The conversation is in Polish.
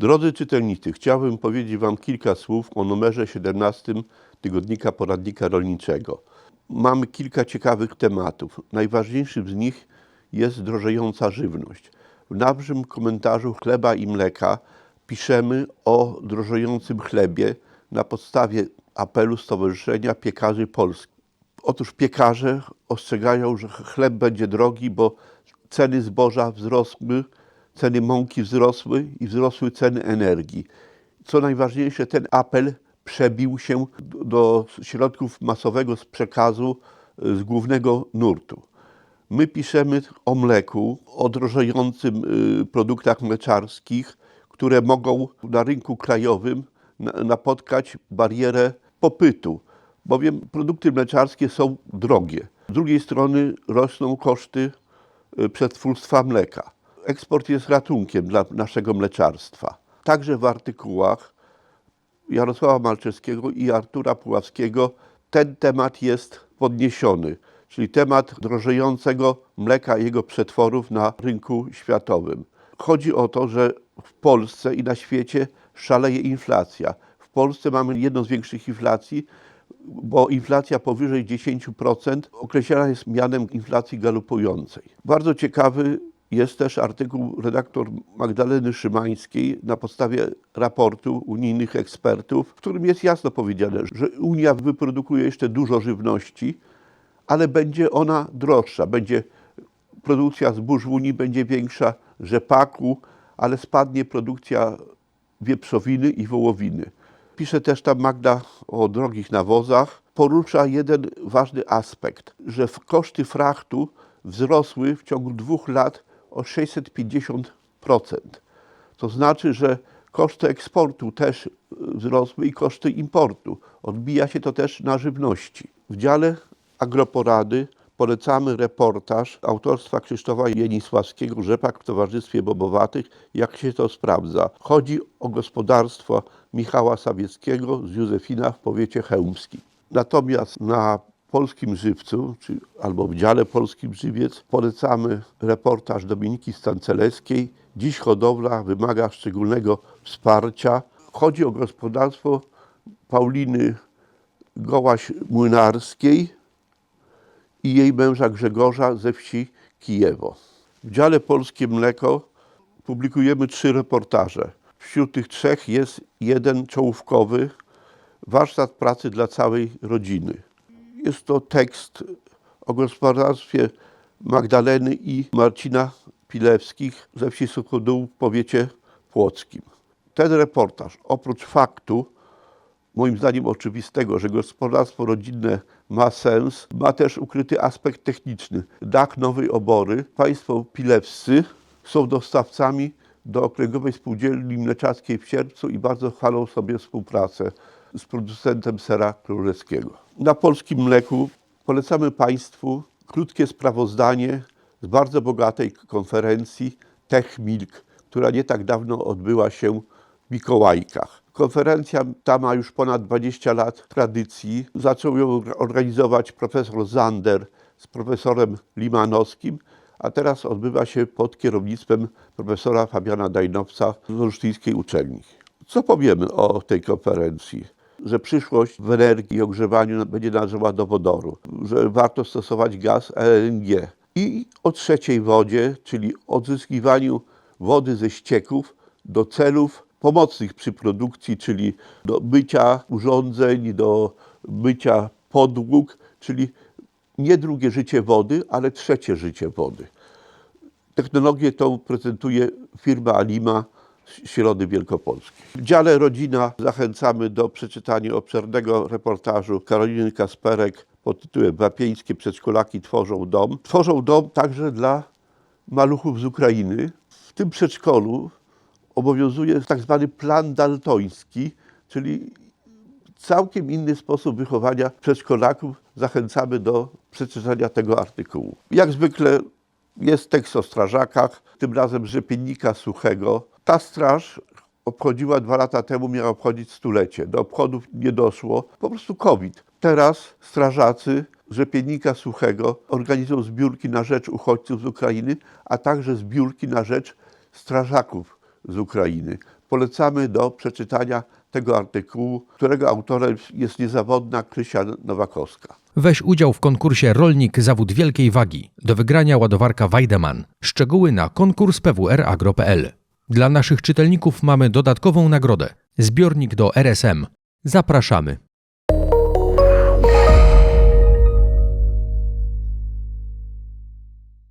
Drodzy czytelnicy, chciałbym powiedzieć Wam kilka słów o numerze 17 tygodnika poradnika rolniczego. Mamy kilka ciekawych tematów. Najważniejszym z nich jest drożejąca żywność. W naszym komentarzu chleba i mleka piszemy o drożejącym chlebie na podstawie apelu Stowarzyszenia Piekarzy Polskich. Otóż piekarze ostrzegają, że chleb będzie drogi, bo ceny zboża wzrosły, ceny mąki wzrosły i wzrosły ceny energii. Co najważniejsze, ten apel przebił się do środków masowego przekazu y, z głównego nurtu. My piszemy o mleku, o drożejącym y, produktach mleczarskich, które mogą na rynku krajowym na- napotkać barierę popytu, bowiem produkty mleczarskie są drogie. Z drugiej strony rosną koszty y, przetwórstwa mleka. Eksport jest ratunkiem dla naszego mleczarstwa. Także w artykułach Jarosława Malczewskiego i Artura Puławskiego ten temat jest podniesiony, czyli temat drożejącego mleka i jego przetworów na rynku światowym. Chodzi o to, że w Polsce i na świecie szaleje inflacja. W Polsce mamy jedną z większych inflacji, bo inflacja powyżej 10% określana jest mianem inflacji galopującej. Bardzo ciekawy jest też artykuł redaktor Magdaleny Szymańskiej na podstawie raportu unijnych ekspertów, w którym jest jasno powiedziane, że Unia wyprodukuje jeszcze dużo żywności, ale będzie ona droższa. Będzie produkcja zbóż w Unii będzie większa, rzepaku, ale spadnie produkcja wieprzowiny i wołowiny. Pisze też tam Magda o drogich nawozach. Porusza jeden ważny aspekt, że koszty frachtu wzrosły w ciągu dwóch lat o 650%. To znaczy, że koszty eksportu też y, wzrosły i koszty importu. Odbija się to też na żywności. W dziale agroporady polecamy reportaż autorstwa Krzysztofa Jenisławskiego Rzepak w Towarzystwie Bobowatych, jak się to sprawdza. Chodzi o gospodarstwo Michała Sawieckiego z Józefina w powiecie chełmskim. Natomiast na Polskim Żywcu, czy, albo w dziale Polskim Żywiec, polecamy reportaż Dominiki Stancelewskiej. Dziś hodowla wymaga szczególnego wsparcia. Chodzi o gospodarstwo Pauliny Gołaś-Młynarskiej i jej męża Grzegorza ze wsi Kijewo. W dziale Polskie Mleko publikujemy trzy reportaże. Wśród tych trzech jest jeden czołówkowy, warsztat pracy dla całej rodziny. Jest to tekst o gospodarstwie Magdaleny i Marcina Pilewskich ze wsi Suchodół w powiecie płockim. Ten reportaż, oprócz faktu, moim zdaniem oczywistego, że gospodarstwo rodzinne ma sens, ma też ukryty aspekt techniczny. Dach Nowej Obory, państwo pilewscy są dostawcami do Okręgowej Spółdzielni Mleczarskiej w Sierpcu i bardzo chwalą sobie współpracę z producentem sera królewskiego. Na polskim mleku polecamy Państwu krótkie sprawozdanie z bardzo bogatej konferencji Tech Milk, która nie tak dawno odbyła się w Mikołajkach. Konferencja ta ma już ponad 20 lat tradycji. Zaczął ją organizować profesor Zander z profesorem Limanowskim, a teraz odbywa się pod kierownictwem profesora Fabiana Dajnowca z Olsztyńskiej Uczelni. Co powiemy o tej konferencji? Że przyszłość w energii i ogrzewaniu będzie należała do wodoru, że warto stosować gaz LNG i o trzeciej wodzie, czyli odzyskiwaniu wody ze ścieków do celów pomocnych przy produkcji, czyli do mycia urządzeń, do mycia podłóg, czyli nie drugie życie wody, ale trzecie życie wody. Technologię tą prezentuje firma Alima Środy Wielkopolskiej. W dziale Rodzina zachęcamy do przeczytania obszernego reportażu Karoliny Kasperek pod tytułem Wapieńskie przedszkolaki tworzą dom. Tworzą dom także dla maluchów z Ukrainy. W tym przedszkolu obowiązuje tak zwany plan daltoński, czyli całkiem inny sposób wychowania przedszkolaków. Zachęcamy do przeczytania tego artykułu. Jak zwykle jest tekst o strażakach, tym razem rzepiennika suchego. Ta straż obchodziła dwa lata temu, miała obchodzić stulecie. Do obchodów nie doszło, po prostu COVID. Teraz strażacy Rzepienika Suchego organizują zbiórki na rzecz uchodźców z Ukrainy, a także zbiórki na rzecz strażaków z Ukrainy. Polecamy do przeczytania tego artykułu, którego autorem jest niezawodna Krysia Nowakowska. Weź udział w konkursie Rolnik Zawód Wielkiej Wagi. Do wygrania ładowarka Weidemann. Szczegóły na konkurs pwragro.pl dla naszych czytelników mamy dodatkową nagrodę. Zbiornik do RSM. Zapraszamy.